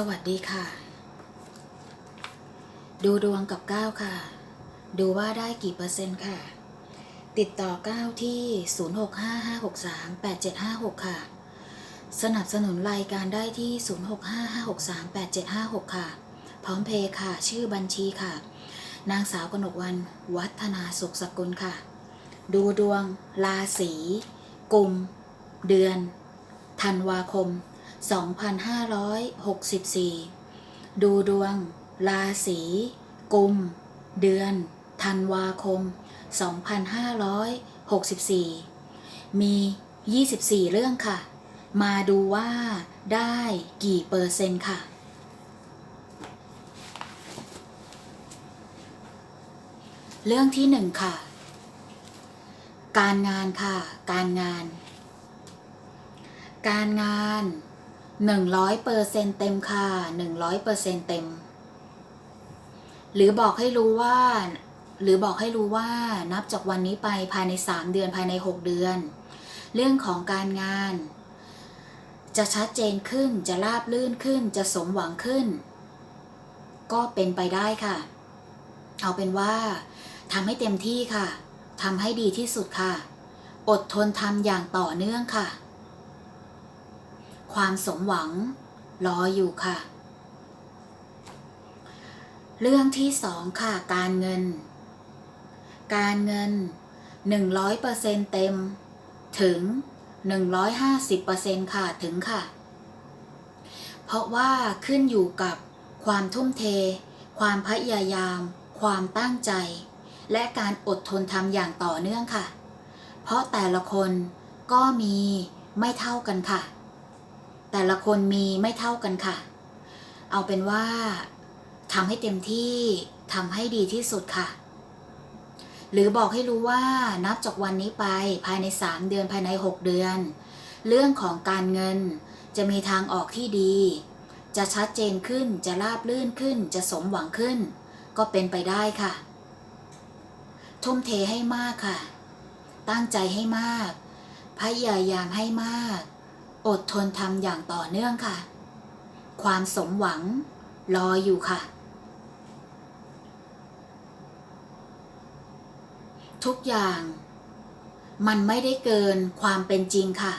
สวัสดีค่ะ ดูดวงกับก้าวค่ะ ดูว่าได้กี่เปอร์เซ็นต์ค่ะ ติดต่อก้าวที่ 0655638756 ค่ะ สนับสนุนรายการได้ที่ 0655638756 ค่ะ พร้อมเพย์ค่ะ ชื่อบัญชีค่ะ นางสาวกนกวันวัฒนาสุขสกุลค่ะ ดูดวง ราศีกุมเดือน ธันวาคม 2564 ดูดวง ราศีกุม เดือน ธันวาคม 2564 มี 24 เรื่องค่ะ มาดูว่าได้กี่เปอร์เซ็นต์ค่ะ เรื่องที่หนึ่งค่ะ การงานค่ะ การงาน การงาน หนึ่งร้อยเปอร์เซ็นเต็มค่ะหนึ่งร้อยเปอร์เซ็นเต็ม หรือบอกให้รู้ว่า หรือบอกให้รู้ว่านับจากวันนี้ไปภายในสามเดือนภายในหกเดือน เรื่องของการงาน จะชัดเจนขึ้นจะราบลื่นขึ้นจะสมหวังขึ้น ก็เป็นไปได้ค่ะ เอาเป็นว่าทำให้เต็มที่ค่ะทำให้ดีที่สุดค่ะ อดทนทำอย่างต่อเนื่องค่ะ ความสมหวังรออยู่ค่ะ เรื่องที่สองค่ะ การเงิน การเงิน 100%เต็ม ถึง 150%ค่ะถึงค่ะ เพราะว่าขึ้นอยู่กับความทุ่มเท ความพยายาม ความตั้งใจ และการอดทนทำอย่างต่อเนื่องค่ะ เพราะแต่ละคนก็มีไม่เท่ากันค่ะ แต่ละคนมีไม่เท่ากันค่ะ เอาเป็นว่าทำให้เต็มที่ทำให้ดีที่สุดค่ะ หรือบอกให้รู้ว่านับจากวันนี้ไปภายใน 3 เดือนภายใน 6 เดือน เรื่องของการเงินจะมีทางออกที่ดี จะชัดเจนขึ้นจะราบลื่นขึ้น จะสมหวังขึ้น ก็เป็นไปได้ค่ะ ทุ่มเทให้มากค่ะ ตั้งใจให้มาก พยายามให้มาก อดทนทำอย่างต่อเนื่องค่ะ ความสมหวังรออยู่ค่ะ ทุกอย่างมันไม่ได้เกินความเป็นจริงค่ะ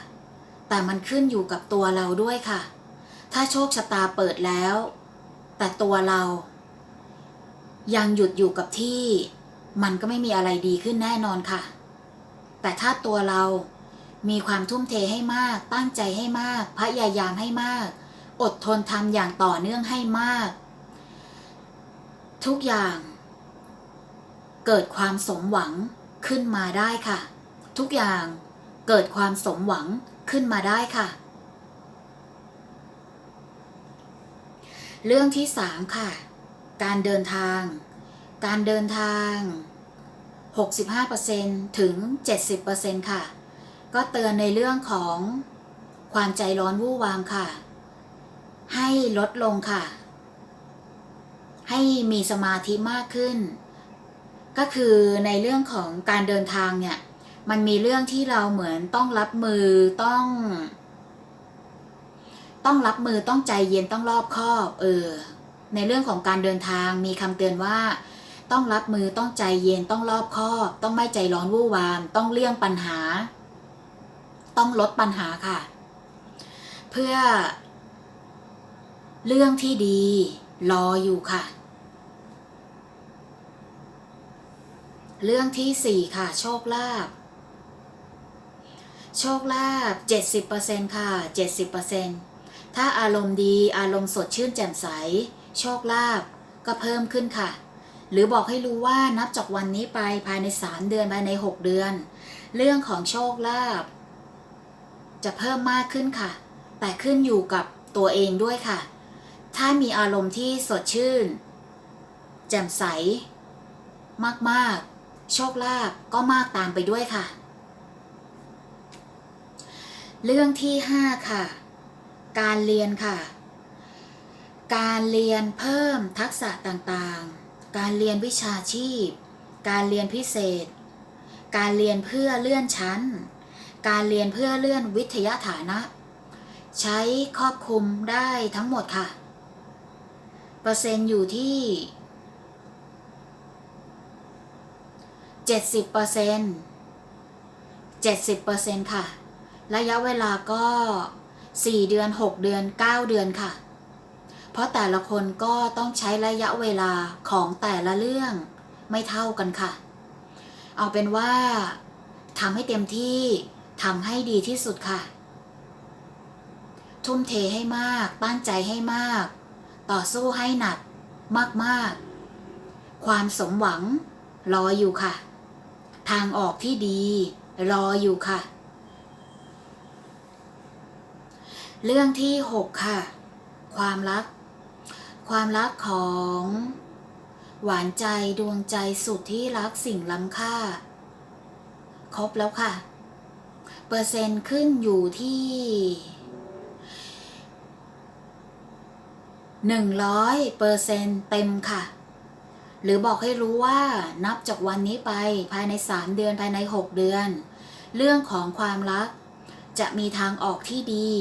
แต่มันขึ้นอยู่กับตัวเราด้วยค่ะ ถ้าโชคชะตาเปิดแล้ว แต่ตัวเรา ยังหยุดอยู่กับที่ มันก็ไม่มีอะไรดีขึ้นแน่นอนค่ะ แต่ถ้าตัวเรา มีความทุ่มเทให้มาก ตั้งใจให้มาก พยายามให้มาก อดทนทำอย่างต่อเนื่องให้มาก ทุกอย่าง เกิดความสมหวังขึ้นมาได้ค่ะ ทุกอย่างเกิดความสมหวังขึ้นมาได้ค่ะ เรื่องที่สามค่ะ การเดินทาง การเดินทาง 65%ถึง 70%ค่ะ ก็เตือนในเรื่องของความใจร้อนวู่วามค่ะ ให้ลดลงค่ะ ให้มีสมาธิมากขึ้น ก็คือในเรื่องของการเดินทางเนี่ย มันมีเรื่องที่เราเหมือนต้องรับมือต้อง ต้องรับมือต้องใจเย็นต้องรอบคอบเออในเรื่องของการเดินทางมีคำเตือนว่า ต้องรับมือต้องใจเย็นต้องรอบคอบ ต้องไม่ใจร้อนวู่วาม ต้องเลี่ยงปัญหา ต้องลดปัญหาค่ะ เพื่อ เรื่องที่ดีรออยู่ค่ะ เรื่องที่สี่ค่ะ โชคลาภโชคลาภ70%ค่ะ 70%ถ้าอารมณ์ดีอารมณ์สดชื่นแจ่มใส โชคลาภก็เพิ่มขึ้นค่ะ หรือบอกให้รู้ว่านับจากวันนี้ไปภายใน 3 เดือนภายใน 6 เดือน เรื่องของโชคลาภ จะเพิ่มมากขึ้นค่ะ แต่ขึ้นอยู่กับตัวเองด้วยค่ะ ถ้ามีอารมณ์ที่สดชื่น แจ่มใส มากๆ โชคลาภก็มากตามไปด้วยค่ะ เรื่องที่ 5 ค่ะ การเรียนค่ะ การเรียนเพิ่มทักษะต่างๆ การเรียนวิชาชีพ การเรียนพิเศษ การเรียนเพื่อเลื่อนชั้น การเรียนเพื่อเลื่อนวิทยาฐานะ ใช้ครอบคลุมได้ทั้งหมดค่ะ เปอร์เซ็นต์อยู่ที่เจ็ดสิบเปอร์เซ็นต์เจ็ดสิบเปอร์เซ็นต์ค่ะ ระยะเวลาก็สี่เดือนหกเดือนเก้าเดือนค่ะ เพราะแต่ละคนก็ต้องใช้ระยะเวลาของแต่ละเรื่องไม่เท่ากันค่ะ เอาเป็นว่าทำให้เต็มที่ ทำให้ดีที่สุดค่ะ ทุ่มเทให้มาก ตั้งใจให้มาก ต่อสู้ให้หนัก มากๆ ความสมหวัง รออยู่ค่ะ ทางออกที่ดี รออยู่ค่ะ เรื่องที่ 6 ค่ะ ความรัก ความรักของหวานใจดวงใจสุดที่รักสิ่งล้ำค่า ครบแล้วค่ะ เปอร์เซ็นต์ขึ้นอยู่ที่หนึ่งร้อยเปอร์เซ็นต์เต็มค่ะ หรือบอกให้รู้ว่านับจากวันนี้ไปภายในสามเดือนภายในหกเดือน เรื่องของความรัก จะมีทางออกที่ดี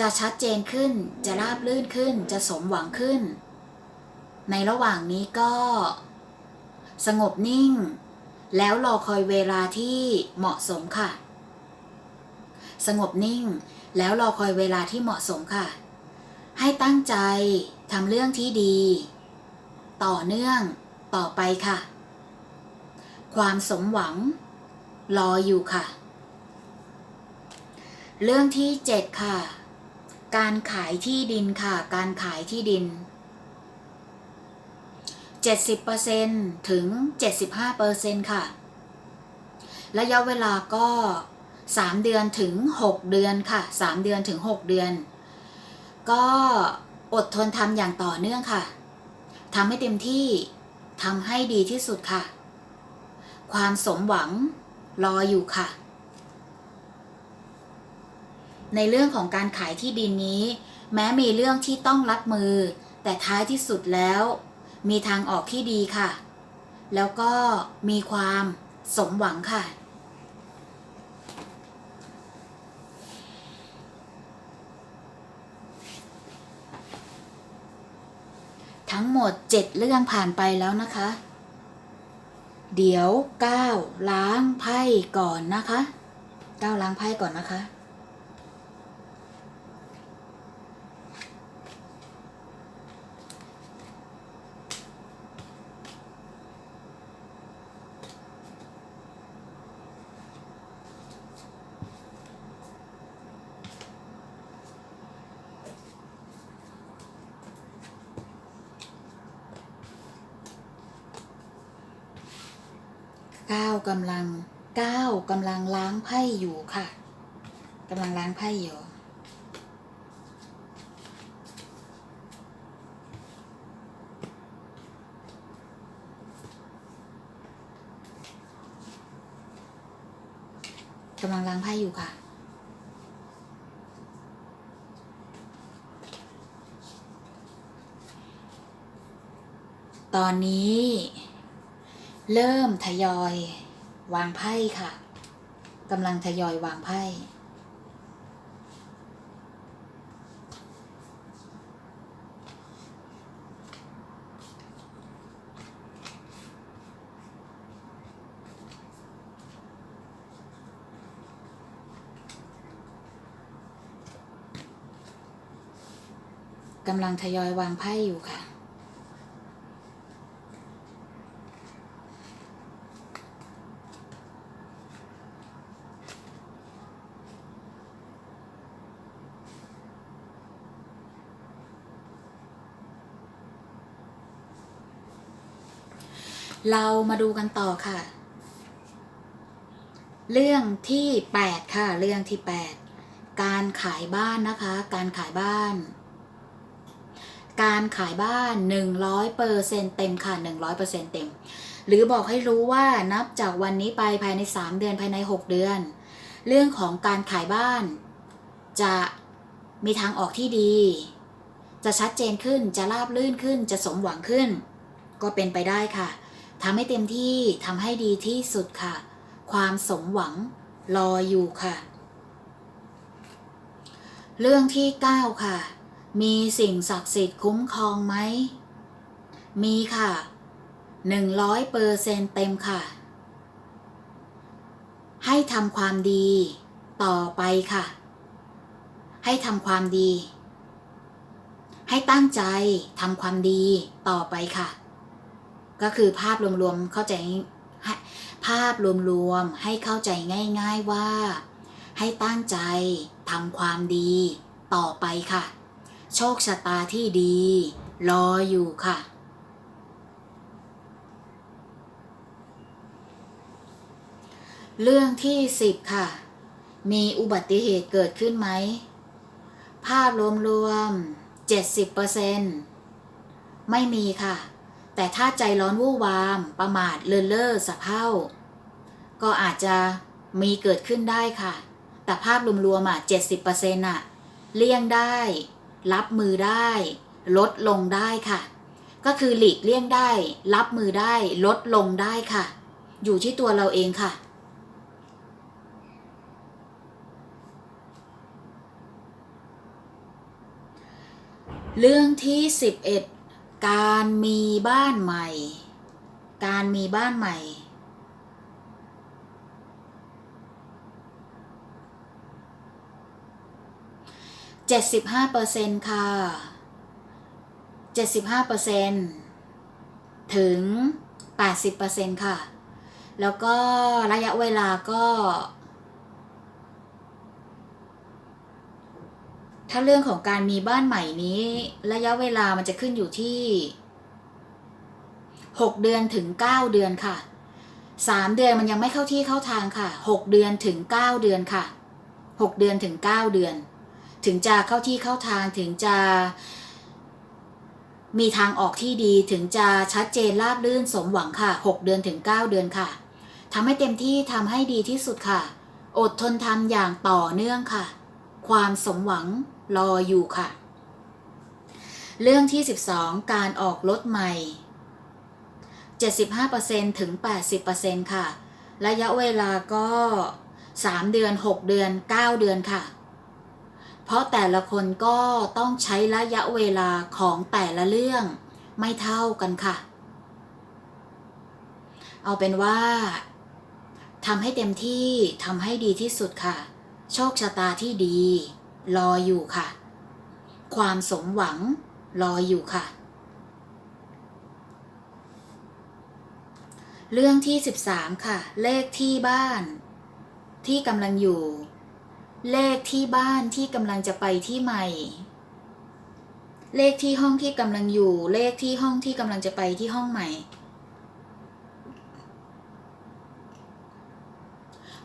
จะชัดเจนขึ้นจะราบลื่นขึ้นจะสมหวังขึ้น ในระหว่างนี้ก็ สงบนิ่ง แล้วรอคอยเวลาที่เหมาะสมค่ะ สงบนิ่ง แล้วรอคอยเวลาที่เหมาะสมค่ะ ให้ตั้งใจทำเรื่องที่ดี ต่อเนื่องต่อไปค่ะ ความสมหวัง รออยู่ค่ะ เรื่องที่เจ็ดค่ะ การขายที่ดินค่ะ การขายที่ดิน 70%ถึง 75%ค่ะ ระยะเวลาก็ 3 เดือนถึง 6 เดือนค่ะ 3 เดือนถึง 6 เดือน ก็อดทนทำอย่างต่อเนื่องค่ะทำให้เต็มที่ทำให้ดีที่สุดค่ะ ความสมหวังรออยู่ค่ะ ในเรื่องของการขายที่ดินนี้ แม้มีเรื่องที่ต้องรับมือ แต่ท้ายที่สุดแล้ว มีทางออกที่ดีค่ะ แล้วก็มีความสมหวังค่ะ ทั้งหมด 7 เรื่องผ่านไปแล้วนะคะ เดี๋ยวก้าวล้างไพ่ก่อนนะคะก้าวล้างไพ่ก่อนนะคะ ก้าวกำลังก้าวกำลังล้าง ไพ่อยู่ค่ะกำลังล้างไพ่อยู่กำลังล้างไพ่อยู่ค่ะตอนนี้ เริ่มทยอยวางไพ่ค่ะ กำลังทยอยวางไพ่กำลังทยอยวางไพ่อยู่ค่ะ เรามาดูกันต่อค่ะ เรื่องที่ 8 ค่ะ เรื่องที่ 8 การขายบ้านนะคะ การขายบ้าน การขายบ้าน 100เปอร์เซ็นเต็มค่ะ 100เปอร์เซ็นเต็ม หรือบอกให้รู้ว่านับจากวันนี้ไปภายใน 3 เดือนภายใน 6 เดือน เรื่องของการขายบ้าน จะมีทางออกที่ดี จะชัดเจนขึ้นจะราบลื่นขึ้นจะสมหวังขึ้น ก็เป็นไปได้ค่ะ ทำให้เต็มที่ทำให้ดีที่สุดค่ะ ความสมหวังรออยู่ค่ะ เรื่องที่ 9 ค่ะ มีสิ่งศักดิ์สิทธิ์คุ้มครองไหม มีค่ะหนึ่งร้อยเปอร์เซนเต็มค่ะ ให้ทำความดีต่อไปค่ะ ให้ทำความดี ให้ตั้งใจทำความดีต่อไปค่ะ ก็คือภาพรวมๆเข้าใจภาพรวมๆให้เข้าใจง่าย ๆว่า ให้ตั้งใจทำความดีต่อไปค่ะ โชคชะตาที่ดี รออยู่ค่ะ เรื่องที่สิบค่ะ มีอุบัติเหตุเกิดขึ้นไหม ภาพรวมๆเจ็ดสิบเปอร์เซนไม่มีค่ะ แต่ถ้าใจร้อนวู่วาม ประมาทเลินเล่อสะเพร่าก็อาจจะมีเกิดขึ้นได้ค่ะ แต่ภาพรวมๆอะเจ็ดสิบเปอร์เซ็นต์อะ เลี่ยงได้ รับมือได้ ลดลงได้ค่ะ ก็คือหลีกเลี่ยงได้ รับมือได้ ลดลงได้ค่ะ อยู่ที่ตัวเราเองค่ะเรื่องที่สิบเอ็ด การมีบ้านใหม่ การมีบ้านใหม่ เจ็ดสิบห้าเปอร์เซ็นค่ะ เจ็ดสิบห้าเปอร์เซ็นถึงแปดสิบเปอร์เซ็นค่ะ แล้วก็ระยะเวลาก็ ถ้าเรื่องของการมีบ้านใหม่นี้ ระยะเวลามันจะขึ้นอยู่ที่ 6 เดือนถึง 9 เดือนค่ะ 3 เดือนมันยังไม่เข้าที่เข้าทางค่ะ 6 เดือนถึง 9 เดือนค่ะ 6 เดือนถึง 9 เดือน ถึงจะเข้าที่เข้าทางถึงจะ มีทางออกที่ดีถึงจะชัดเจนราบรื่นสมหวังค่ะ 6 เดือนถึง 9 เดือนค่ะทำให้เต็มที่ทำให้ดีที่สุดค่ะ อดทนทำอย่างต่อเนื่องค่ะ ความสมหวัง รออยู่ค่ะ เรื่องที่ 12 การออกรถใหม่ 75%ถึง 80%ค่ะ ระยะเวลาก็ 3 เดือน 6 เดือน 9 เดือนค่ะ เพราะแต่ละคนก็ต้องใช้ระยะเวลาของแต่ละเรื่องไม่เท่ากันค่ะ เอาเป็นว่าทำให้เต็มที่ทำให้ดีที่สุดค่ะ โชคชะตาที่ดี รออยู่ค่ะ ความสมหวังรออยู่ค่ะ เรื่องที่ 13 ค่ะ เลขที่บ้าน ที่กำลังอยู่ เลขที่บ้านที่กำลังจะไปที่ใหม่ เลขที่ห้องที่กำลังอยู่ เลขที่ห้องที่กำลังจะไปที่ห้องใหม่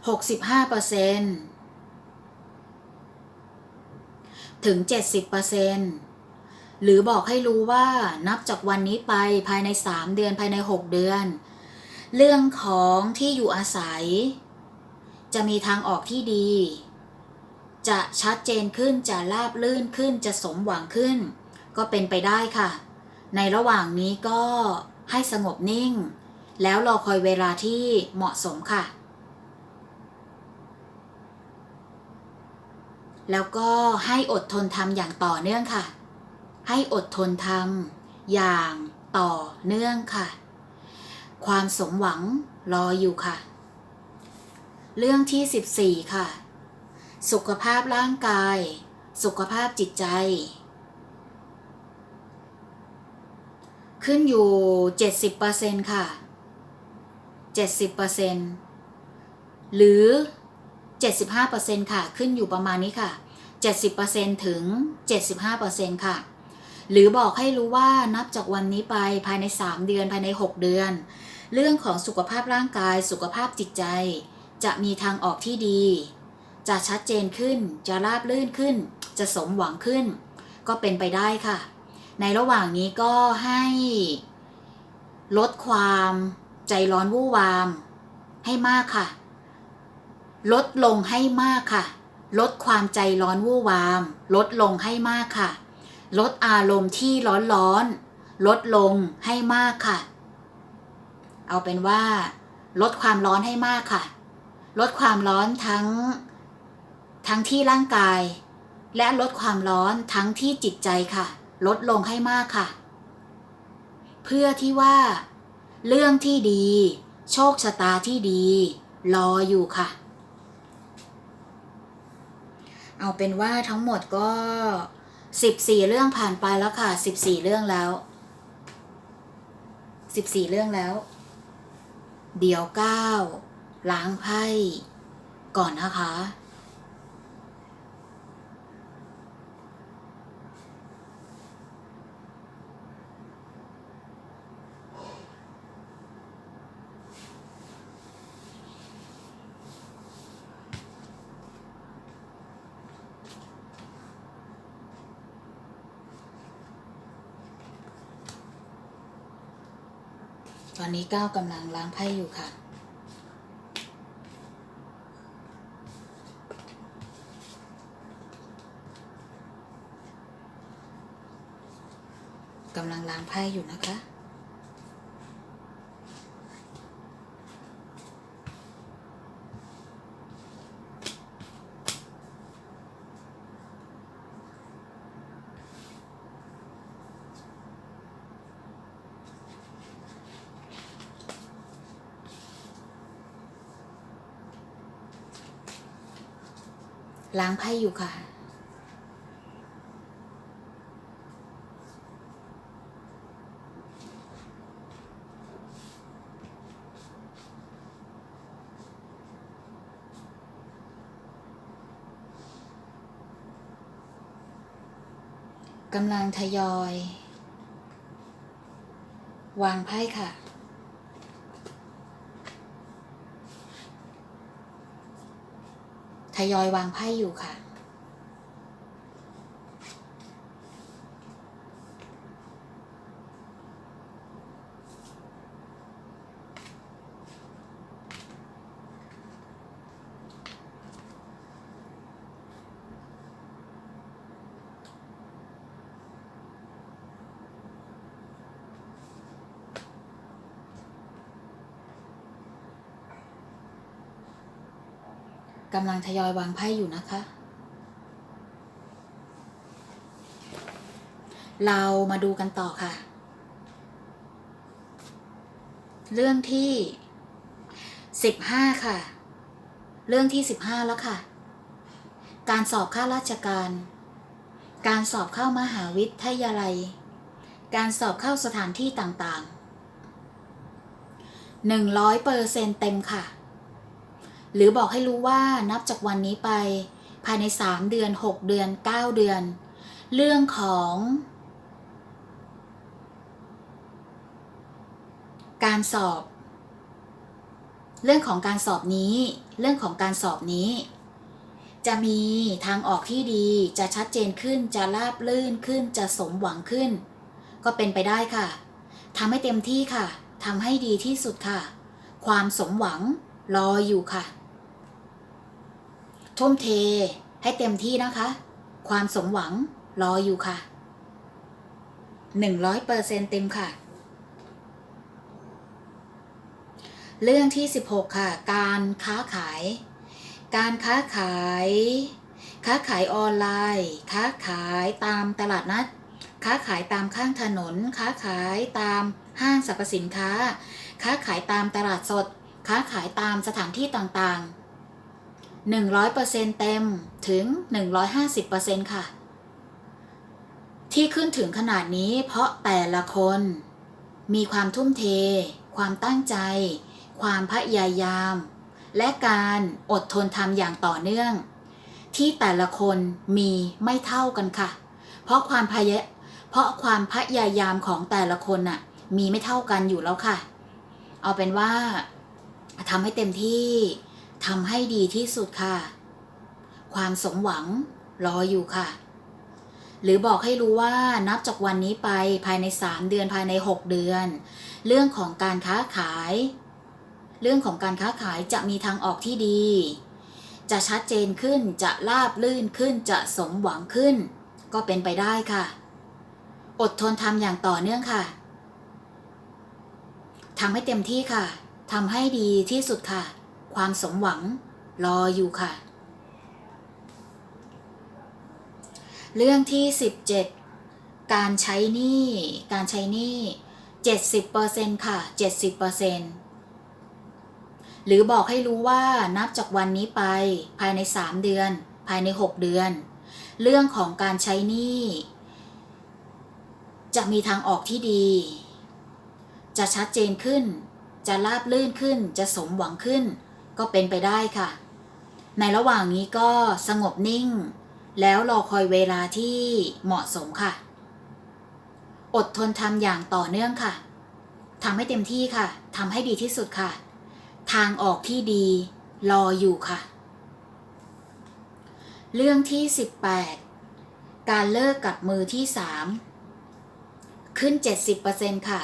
65เปอร์เซ็นต์ ถึง 70%หรือบอกให้รู้ว่านับจากวันนี้ไปภายใน 3 เดือนภายใน 6 เดือน เรื่องของที่อยู่อาศัย จะมีทางออกที่ดี จะชัดเจนขึ้นจะราบลื่นขึ้นจะสมหวังขึ้น ก็เป็นไปได้ค่ะ ในระหว่างนี้ก็ให้สงบนิ่ง แล้วรอคอยเวลาที่เหมาะสมค่ะ แล้วก็ให้อดทนทำอย่างต่อเนื่องค่ะ ให้อดทนทำอย่างต่อเนื่องค่ะ ความสมหวังรออยู่ค่ะ เรื่องที่ 14 ค่ะ สุขภาพร่างกาย สุขภาพจิตใจ ขึ้นอยู่ 70%ค่ะ 70%หรือ 75%ค่ะ ขึ้นอยู่ประมาณนี้ค่ะ 70%ถึง 75%ค่ะ หรือบอกให้รู้ว่านับจากวันนี้ไปภายใน 3 เดือนภายใน 6 เดือน เรื่องของสุขภาพร่างกายสุขภาพจิตใจ จะมีทางออกที่ดี จะชัดเจนขึ้น จะราบลื่นขึ้น จะสมหวังขึ้น ก็เป็นไปได้ค่ะ ในระหว่างนี้ก็ให้ลดความใจร้อนวู่วามให้มากค่ะ ลดลงให้มากค่ะ ลดความใจร้อนวู่วาม ลดลงให้มากค่ะ ลดอารมณ์ที่ร้อนร้อน ลดลงให้มากค่ะ เอาเป็นว่า ลดความร้อนให้มากค่ะ ลดความร้อนทั้ง ทั้งที่ร่างกาย และลดความร้อนทั้งที่จิตใจค่ะ ลดลงให้มากค่ะ เพื่อที่ว่า เรื่องที่ดี โชคชะตาที่ดี รออยู่ค่ะ เอาเป็นว่าทั้งหมดก็ 14 เรื่องผ่านไปแล้วค่ะ 14 เรื่องแล้ว 14 เรื่องแล้ว เดี๋ยวก้าวล้างไพ่ก่อนนะคะ อนนี้ก้าวกำลังล้างไพ่อยู่ค่ะ กำลังล้างไพ่อยู่นะคะ ล้างไพ่อยู่ค่ะ กำลังทยอย วางไพ่ค่ะ ทยอยวางไพ่อยู่ค่ะ กำลังทยอยวางไพ่อยู่นะคะ เรามาดูกันต่อค่ะ เรื่องที่สิบห้าค่ะ เรื่องที่สิบห้าแล้วค่ะ การสอบข้าราชการ การสอบเข้ามหาวิทยาลัย การสอบเข้าสถานที่ต่างๆหนึ่งร้อยเปอร์เซ็นเต็มค่ะ หรือบอกให้รู้ว่านับจากวันนี้ไป ภายใน 3 เดือน 6 เดือน 9 เดือน เรื่องของ การสอบ เรื่องของการสอบนี้ เรื่องของการสอบนี้ จะมีทางออกที่ดีจะชัดเจนขึ้นจะราบลื่นขึ้นจะสมหวังขึ้น ก็เป็นไปได้ค่ะทำให้เต็มที่ค่ะทำให้ดีที่สุดค่ะ ความสมหวังรออยู่ค่ะ ทุ่มเทให้เต็มที่นะคะ ความสมหวังรออยู่ค่ะหนึ่งร้อยเปอร์เซ็นเต็มค่ะ เรื่องที่ 16 ค่ะ การค้าขาย การค้าขาย ค้าขายออนไลน์ ค้าขายตามตลาดนัด ค้าขายตามข้างถนน ค้าขายตามห้างสรรพสินค้า ค้าขายตามตลาดสด ค้าขายตามสถานที่ต่างๆ 100%เต็มถึง 150%ค่ะ ที่ขึ้นถึงขนาดนี้เพราะแต่ละคน มีความทุ่มเท ความตั้งใจ ความพยายาม และการอดทนทำอย่างต่อเนื่อง ที่แต่ละคนมีไม่เท่ากันค่ะ เพราะความพยาเพราะความพยายามของแต่ละคนน่ะ มีไม่เท่ากันอยู่แล้วค่ะ เอาเป็นว่าทำให้เต็มที่ ทำให้ดีที่สุดค่ะ ความสมหวังรออยู่ค่ะ หรือบอกให้รู้ว่านับจากวันนี้ไปภายใน 3 เดือนภายใน 6 เดือน เรื่องของการค้าขาย เรื่องของการค้าขายจะมีทางออกที่ดี จะชัดเจนขึ้นจะราบลื่นขึ้นจะสมหวังขึ้น ก็เป็นไปได้ค่ะ อดทนทำอย่างต่อเนื่องค่ะทำให้เต็มที่ค่ะทำให้ดีที่สุดค่ะ ความสมหวังรออยู่ค่ะ เรื่องที่ 17 การใช้หนี้การใช้หนี้70%ค่ะ 70%หรือบอกให้รู้ว่านับจากวันนี้ไปภายใน 3 เดือน ภายใน 6 เดือน เรื่องของการใช้หนี้จะมีทางออกที่ดี จะชัดเจนขึ้น จะราบลื่นขึ้น จะสมหวังขึ้น ก็เป็นไปได้ค่ะ ในระหว่างนี้ก็สงบนิ่ง แล้วรอคอยเวลาที่เหมาะสมค่ะ อดทนทำอย่างต่อเนื่องค่ะทำให้เต็มที่ค่ะทำให้ดีที่สุดค่ะ ทางออกที่ดีรออยู่ค่ะ เรื่องที่ 18 การเลิกกับมือที่ 3 ขึ้น 70%ค่ะ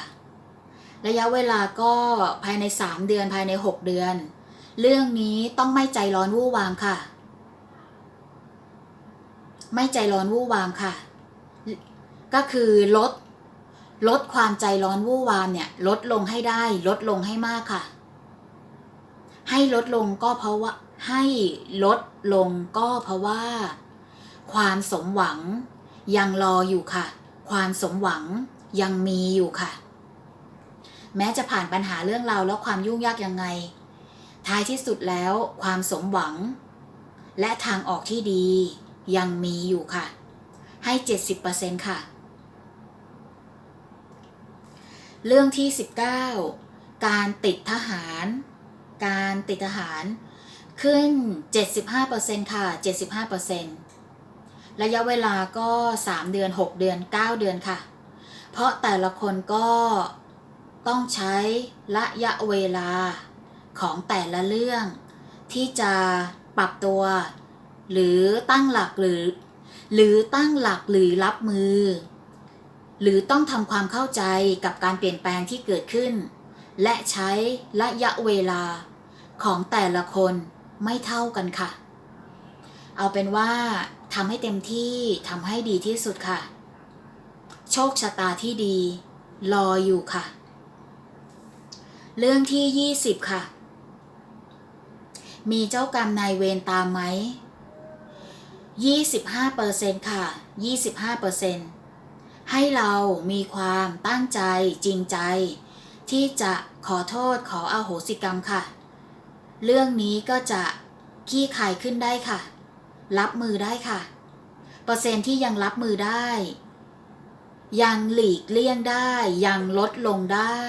ระยะเวลาก็ภายใน 3 เดือนภายใน 6 เดือน เรื่องนี้ต้องไม่ใจร้อนวู่วามค่ะ ไม่ใจร้อนวู่วามค่ะ ก็คือลด ลดความใจร้อนวู่วามเนี่ย ลดลงให้ได้ ลดลงให้มากค่ะ ให้ลดลงก็เพราะว่า ให้ลดลงก็เพราะว่า ความสมหวังยังรออยู่ค่ะ ความสมหวังยังมีอยู่ค่ะ แม้จะผ่านปัญหาเรื่องราวแล้วความยุ่งยากยังไง ท้ายที่สุดแล้วความสมหวัง และทางออกที่ดียังมีอยู่ค่ะ ให้ 70%ค่ะ เรื่องที่ 19 การติดทหาร การติดทหารขึ้น 75%ค่ะ 75%ระยะเวลาก็ 3 เดือน 6 เดือน 9 เดือนค่ะ เพราะแต่ละคนก็ต้องใช้ระยะเวลา ของแต่ละเรื่อง ที่จะปรับตัว หรือตั้งหลักหรือ หรือตั้งหลักหรือรับมือ หรือต้องทำความเข้าใจกับการเปลี่ยนแปลงที่เกิดขึ้น และใช้ระยะเวลาของแต่ละคนไม่เท่ากันค่ะ เอาเป็นว่าทำให้เต็มที่ทำให้ดีที่สุดค่ะ โชคชะตาที่ดี รออยู่ค่ะ เรื่องที่ 20 ค่ะ มีเจ้ากรรมนายเวรตามไหม25%ค่ะ 25%ให้เรามีความตั้งใจจริงใจ ที่จะขอโทษขออโหสิกรรมค่ะ เรื่องนี้ก็จะขี้คายขึ้นได้ค่ะ รับมือได้ค่ะ เปอร์เซ็นต์ที่ยังรับมือได้ ยังหลีกเลี่ยงได้ ยังลดลงได้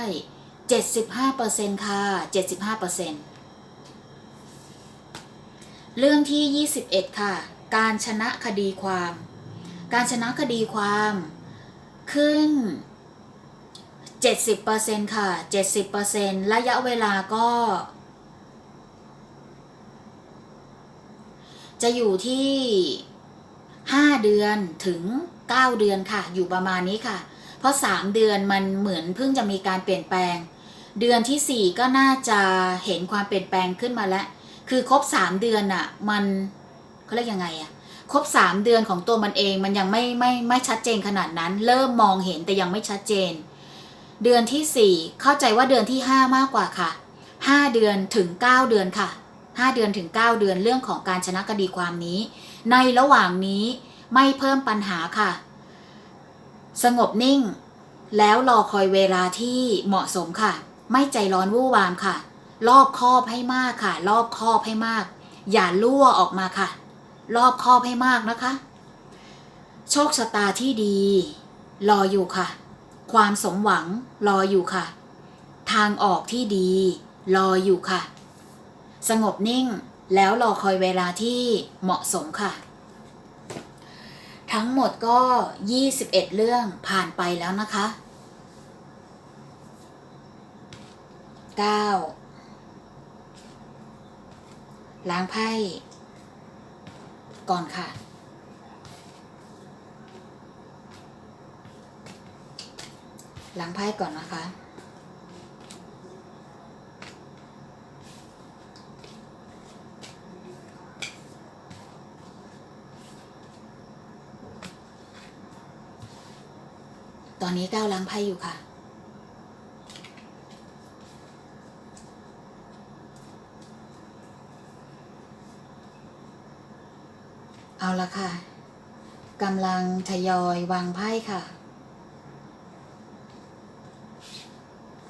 75%ค่ะ 75% เรื่องที่ 21 ค่ะ การชนะคดีความ การชนะคดีความขึ้น 70%ค่ะ 70%ระยะเวลาก็ จะอยู่ที่ 5 เดือนถึง 9 เดือนค่ะ อยู่ประมาณนี้ค่ะ เพราะ 3 เดือนมันเหมือนเพิ่งจะมีการเปลี่ยนแปลง เดือนที่ 4 ก็น่าจะเห็นความเปลี่ยนแปลงขึ้นมาแล้ว คือครบ3เดือนอะมันเขาเรียกยังไงอะครบ3เดือนของตัวมันเองมันยังไม่ไม่ไม่ชัดเจนขนาดนั้น เริ่มมองเห็นแต่ยังไม่ชัดเจน เดือนที่4เข้าใจว่าเดือนที่5มากกว่าค่ะ5เดือนถึง9เดือนค่ะ5เดือนถึง9เดือนเรื่องของการชนะคดีความนี้ ในระหว่างนี้ไม่เพิ่มปัญหาค่ะ สงบนิ่ง แล้วรอคอยเวลาที่เหมาะสมค่ะ ไม่ใจร้อนวู่วามค่ะ รอบคอบให้มากค่ะ รอบคอบให้มาก อย่าลั่วออกมาค่ะ รอบคอบให้มากนะคะ โชคชะตาที่ดี รออยู่ค่ะ ความสมหวังรออยู่ค่ะ ทางออกที่ดี รออยู่ค่ะ สงบนิ่งแล้วรอคอยเวลาที่เหมาะสมค่ะ ทั้งหมดก็ 21 เรื่องผ่านไปแล้วนะคะ 9 ล้างไพ่ก่อนค่ะ ล้างไพ่ก่อนนะคะ ตอนนี้ก้าวล้างไพ่อยู่ค่ะ เอาละค่ะกำลังทยอยวางไพ่ค่ะ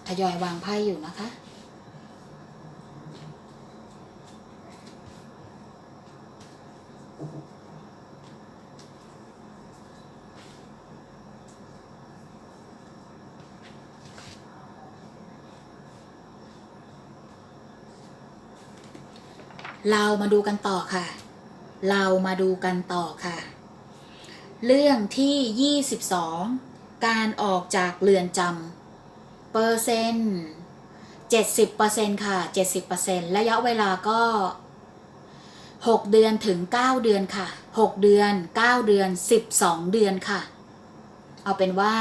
ทยอยวางไพ่อยู่นะคะ เรามาดูกันต่อค่ะ เรามาดูกันต่อค่ะ เรื่องที่ 22 การออกจากเรือนจำเปอร์เซ็นต์70เปอร์เซ็นค่ะ 70เปอร์เซ็นระยะเวลาก็ 6 เดือนถึง 9 เดือนค่ะ 6 เดือน 9 เดือน 12 เดือนค่ะ เอาเป็นว่า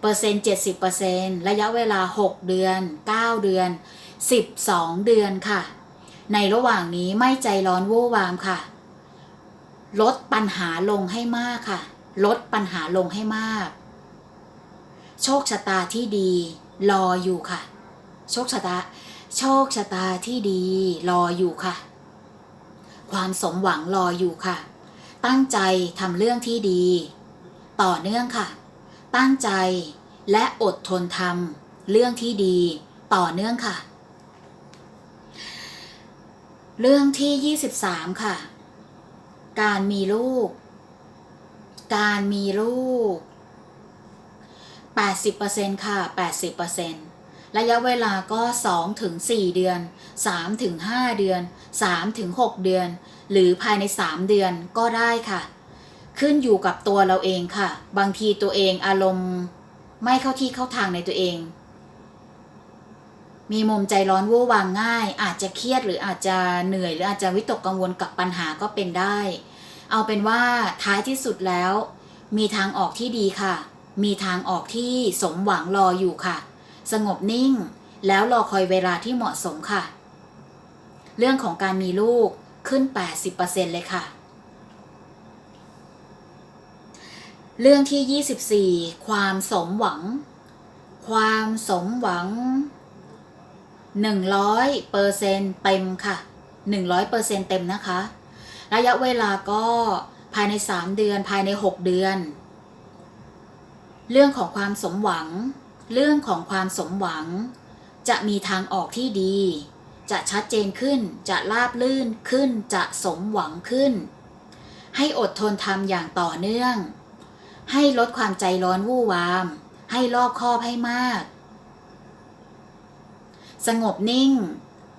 เปอร์เซ็นต์70เปอร์เซ็นระยะเวลา 6 เดือน 9 เดือน 12 เดือนค่ะ ในระหว่างนี้ไม่ใจร้อนวู่วามค่ะ ลดปัญหาลงให้มากค่ะ ลดปัญหาลงให้มาก โชคชะตาที่ดี รออยู่ค่ะ โชคชะตา โชคชะตาที่ดี รออยู่ค่ะ ความสมหวังรออยู่ค่ะ ตั้งใจทำเรื่องที่ดี ต่อเนื่องค่ะ ตั้งใจและอดทนทำเรื่องที่ดี ต่อเนื่องค่ะ เรื่องที่ 23 ค่ะ การมีลูก การมีลูก 80%ค่ะ 80%ระยะเวลาก็2ถึง4เดือน3ถึง5เดือน3ถึง6เดือน หรือภายใน 3 เดือนก็ได้ค่ะ ขึ้นอยู่กับตัวเราเองค่ะ บางทีตัวเองอารมณ์ไม่เข้าที่เข้าทางในตัวเอง มีมุมใจร้อนวู่วามง่าย อาจจะเครียดหรืออาจจะเหนื่อย หรืออาจจะวิตกกังวลกับปัญหาก็เป็นได้ เอาเป็นว่าท้ายที่สุดแล้ว มีทางออกที่ดีค่ะ มีทางออกที่สมหวังรออยู่ค่ะ สงบนิ่ง แล้วรอคอยเวลาที่เหมาะสมค่ะ เรื่องของการมีลูกขึ้น 80%เลยค่ะ เรื่องที่ 24 ความสมหวัง ความสมหวัง 100เปอร์เซ็นเต็มค่ะ 100เปอร์เซ็นเต็มนะคะ ระยะเวลาก็ภายใน 3 เดือนภายใน 6 เดือน เรื่องของความสมหวัง เรื่องของความสมหวัง จะมีทางออกที่ดี จะชัดเจนขึ้น จะราบลื่นขึ้น จะสมหวังขึ้น ให้อดทนทำอย่างต่อเนื่อง ให้ลดความใจร้อนวู่วาม ให้รอบคอบให้มาก สงบนิ่ง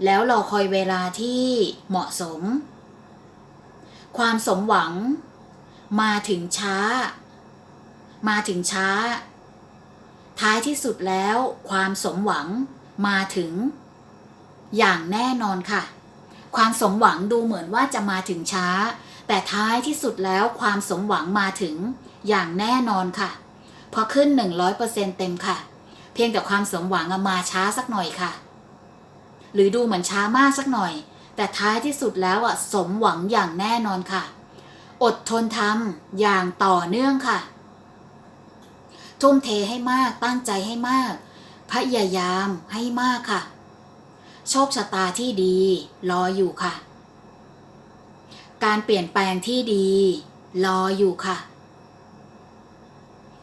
แล้วรอคอยเวลาที่เหมาะสม ความสมหวัง มาถึงช้า มาถึงช้า ท้ายที่สุดแล้วความสมหวังมาถึง อย่างแน่นอนค่ะ ความสมหวังดูเหมือนว่าจะมาถึงช้า แต่ท้ายที่สุดแล้วความสมหวังมาถึง อย่างแน่นอนค่ะพอขึ้น 100%เต็มค่ะ เพียงแต่ความสมหวังมาช้าสักหน่อยค่ะ หรือดูเหมือนช้ามากสักหน่อย แต่ท้ายที่สุดแล้วอะสมหวังอย่างแน่นอนค่ะ อดทนทำอย่างต่อเนื่องค่ะ ทุ่มเทให้มากตั้งใจให้มาก พยายามให้มากค่ะ โชคชะตาที่ดี รออยู่ค่ะ การเปลี่ยนแปลงที่ดี รออยู่ค่ะ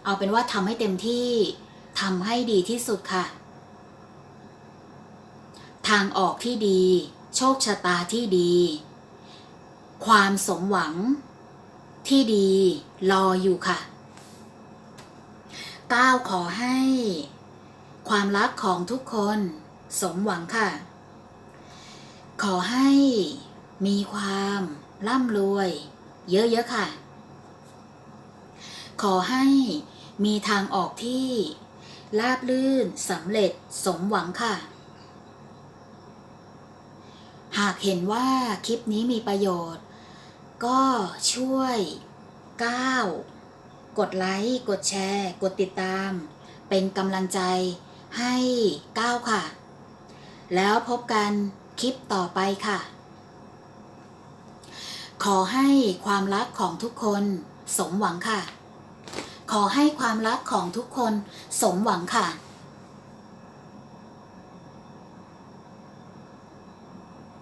เอาเป็นว่าทำให้เต็มที่ทำให้ดีที่สุดค่ะ ทางออกที่ดี โชคชะตาที่ดี ความสมหวังที่ดีรออยู่ค่ะก้าวขอให้ ความรักของทุกคน สมหวังค่ะ ขอให้มีความร่ำรวย เยอะๆค่ะ ขอให้มีทางออกที่ราบลื่นสำเร็จสมหวังค่ะ หากเห็นว่าคลิปนี้มีประโยชน์ ก็ช่วยก้าวกดไลค์ กดแชร์ กดติดตาม เป็นกำลังใจให้ก้าวค่ะ แล้วพบกันคลิปต่อไปค่ะ ขอให้ความรักของทุกคนสมหวังค่ะ ขอให้ความรักของทุกคนสมหวังค่ะ